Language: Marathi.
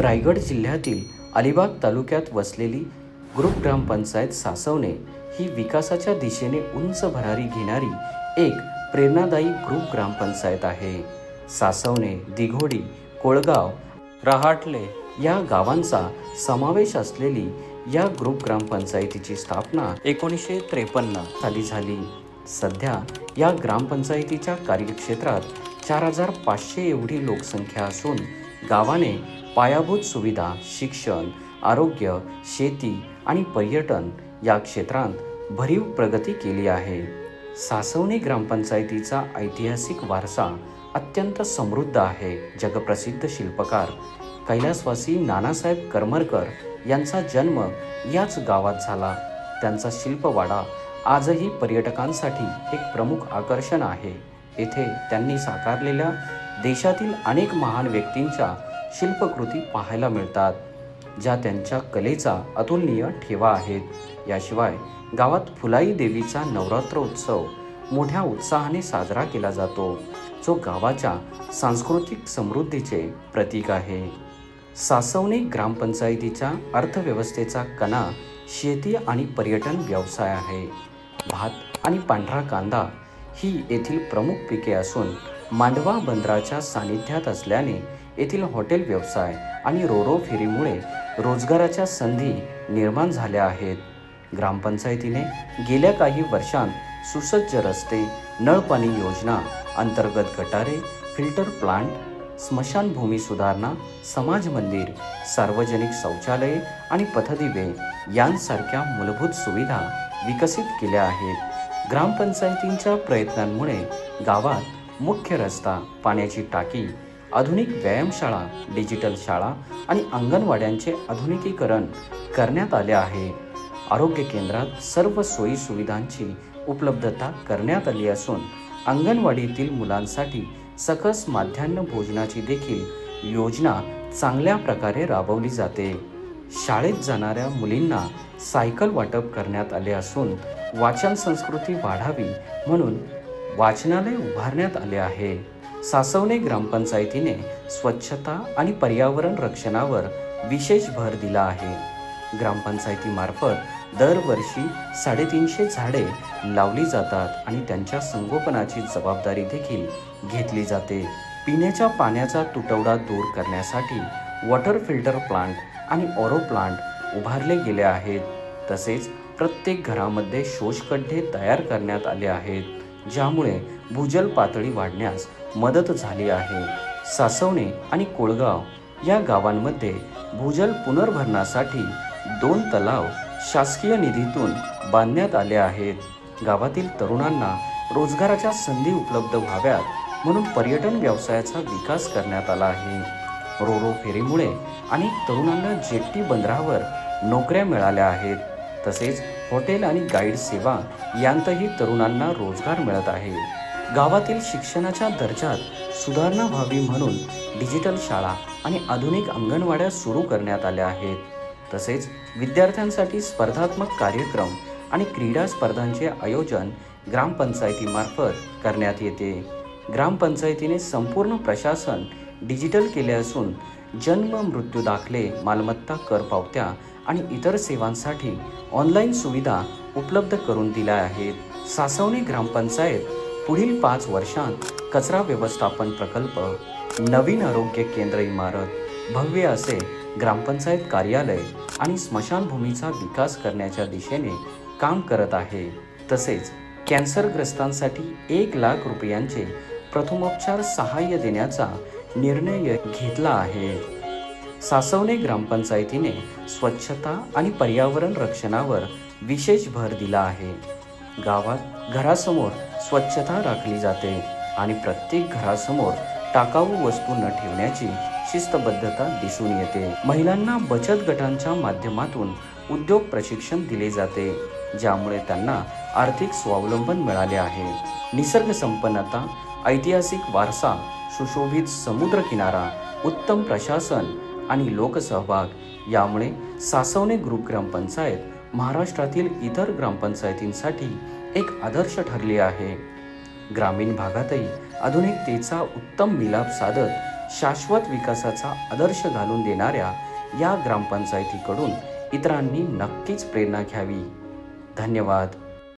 रायगड जिल्ह्यातील अलिबाग तालुक्यात वसलेली ग्रुप ग्रामपंचायत सासवणे ही विकासाच्या दिशेने उंच भरारी घेणारी एक प्रेरणादायी ग्रुप ग्रामपंचायत आहे. सासवणे दिघोडी कोळगाव रहाटले या गावांचा समावेश असलेली या ग्रुप ग्रामपंचायतीची स्थापना एकोणीसशे त्रेपन्न साली झाली. सध्या या ग्रामपंचायतीच्या कार्यक्षेत्रात चार हजार पाचशे एवढी लोकसंख्या असून गावाने पायाभूत सुविधा शिक्षण आरोग्य शेती आणि पर्यटन या क्षेत्रांत भरीव प्रगती केली आहे. सासवणे ग्रामपंचायतीचा ऐतिहासिक वारसा अत्यंत समृद्ध आहे. जगप्रसिद्ध शिल्पकार कैलासवासी नानासाहेब करमरकर यांचा जन्म याच गावात झाला. त्यांचा शिल्पवाडा आजही पर्यटकांसाठी एक प्रमुख आकर्षण आहे. येथे त्यांनी साकारलेल्या देशातील अनेक महान व्यक्तींच्या शिल्पकृती पाहायला मिळतात ज्या त्यांच्या कलेचा अतुलनीय ठेवा आहेत. याशिवाय गावात फुलाई देवीचा नवरात्र उत्सव मोठ्या उत्साहाने साजरा केला जातो. जो गावाच्या सांस्कृतिक समृद्धीचे प्रतीक आहे. सासवणे ग्रामपंचायतीच्या अर्थव्यवस्थेचा कणा शेती आणि पर्यटन व्यवसाय आहे. भात आणि पांढरा कांदा ही येथील प्रमुख पिके असून मांडवा बंदराच्या सानिध्यात असल्याने येथील हॉटेल व्यवसाय आणि रोरो फेरीमुळे रोजगाराच्या संधी निर्माण झाल्या आहेत. ग्रामपंचायतीने गेल्या काही वर्षांत सुसज्ज रस्ते नळपाणी योजना अंतर्गत गटारे फिल्टर प्लांट स्मशानभूमी सुधारणा समाज मंदिर सार्वजनिक शौचालये आणि पथदिवे यांसारख्या मूलभूत सुविधा विकसित केल्या आहेत. ग्रामपंचायतींच्या प्रयत्नांमुळे गावात मुख्य रस्ता पाण्याची टाकी आधुनिक व्यायामशाळा डिजिटल शाळा आणि अंगणवाड्यांचे आधुनिकीकरण करण्यात आले आहे. आरोग्य केंद्रात सर्व सोयी सुविधांची उपलब्धता करण्यात आली असून अंगणवाडीतील मुलांसाठी सकस माध्यान्ह भोजनाची देखील योजना चांगल्या प्रकारे राबवली जाते. शाळेत जाणाऱ्या मुलींना सायकल वाटप करण्यात आले असून वाचन संस्कृती वाढावी म्हणून वाचनालय उभारण्यात आले आहे. सासवणे ग्रामपंचायतीने स्वच्छता आणि पर्यावरण रक्षणावर विशेष भर दिला आहे. ग्रामपंचायतीमार्फत दरवर्षी साडेतीनशे झाडे लावली जातात आणि त्यांच्या संगोपनाची जबाबदारी देखील घेतली जाते. पिण्याच्या पाण्याचा तुटवडा दूर करण्यासाठी वॉटर फिल्टर प्लांट आणि ऑरो प्लांट उभारले गेले आहेत. तसेच प्रत्येक घरामध्ये शोषखड्डे तयार करण्यात आले आहेत. ज्यामुळे भूजल पातळी वाढण्यास मदत झाली आहे. सासवणे आणि कोळगाव या गावांमध्ये भूजल पुनर्भरणासाठी दोन तलाव शासकीय निधीतून बांधण्यात आले आहेत. गावातील तरुणांना रोजगाराच्या संधी उपलब्ध व्हाव्यात म्हणून पर्यटन व्यवसायाचा विकास करण्यात आला आहे. रोरो फेरीमुळे अनेक तरुणांना जेट्टी बंदरावर नोकऱ्या मिळाल्या आहेत. तसेच हॉटेल आणि गाईड सेवा यांतही तरुणांना रोजगार मिळत आहे. गावातील शिक्षणाच्या दर्जात सुधारणा व्हावी म्हणून डिजिटल शाळा आणि आधुनिक अंगणवाड्या सुरू करण्यात आल्या आहेत. तसेच विद्यार्थ्यांसाठी स्पर्धात्मक कार्यक्रम आणि क्रीडा स्पर्धांचे आयोजन ग्रामपंचायतीमार्फत करण्यात येते. ग्रामपंचायतीने संपूर्ण प्रशासन डिजिटल केले असून जन्म मृत्यू दाखले मालमत्ता कर पावत्या आणि इतर सेवांसाठी ऑनलाईन सुविधा उपलब्ध करून दिल्या आहेत. सासवणे ग्रामपंचायत पुढील पाच वर्षांत कचरा व्यवस्थापन प्रकल्प नवीन आरोग्य केंद्र इमारत भव्य असे ग्रामपंचायत कार्यालय आणि स्मशानभूमीचा विकास करण्याच्या दिशेने काम करत आहे. तसेच कॅन्सरग्रस्तांसाठी एक लाख रुपयांचे प्रथमोपचार सहाय्य देण्याचा निर्णय घेतला आहे. सासवणे ग्रामपंचायतीने स्वच्छता आणि पर्यावरण रक्षणावर विशेष भर दिला आहे. गावात घरासमोर स्वच्छता राखली जाते आणि प्रत्येक घरासमोर टाकाऊ वस्तू न ठेवण्याची शिस्तबद्धता दिसून येते. महिलांना बचत गटांच्या माध्यमातून उद्योग प्रशिक्षण दिले जाते ज्यामुळे त्यांना आर्थिक स्वावलंबन मिळाले आहे. निसर्ग संपन्नता ऐतिहासिक वारसा सुशोभित समुद्रकिनारा उत्तम प्रशासन आणि लोकसहभाग. यामुळे सासवणे ग्रुप ग्रामपंचायत महाराष्ट्रातील इतर ग्रामपंचायतींसाठी एक आदर्श ठरली आहे. ग्रामीण भागातही आधुनिकतेचा उत्तम मिलाप साधत शाश्वत विकासाचा आदर्श घालून देणाऱ्या या ग्रामपंचायतीकडून इतरांनी नक्कीच प्रेरणा घ्यावी. धन्यवाद.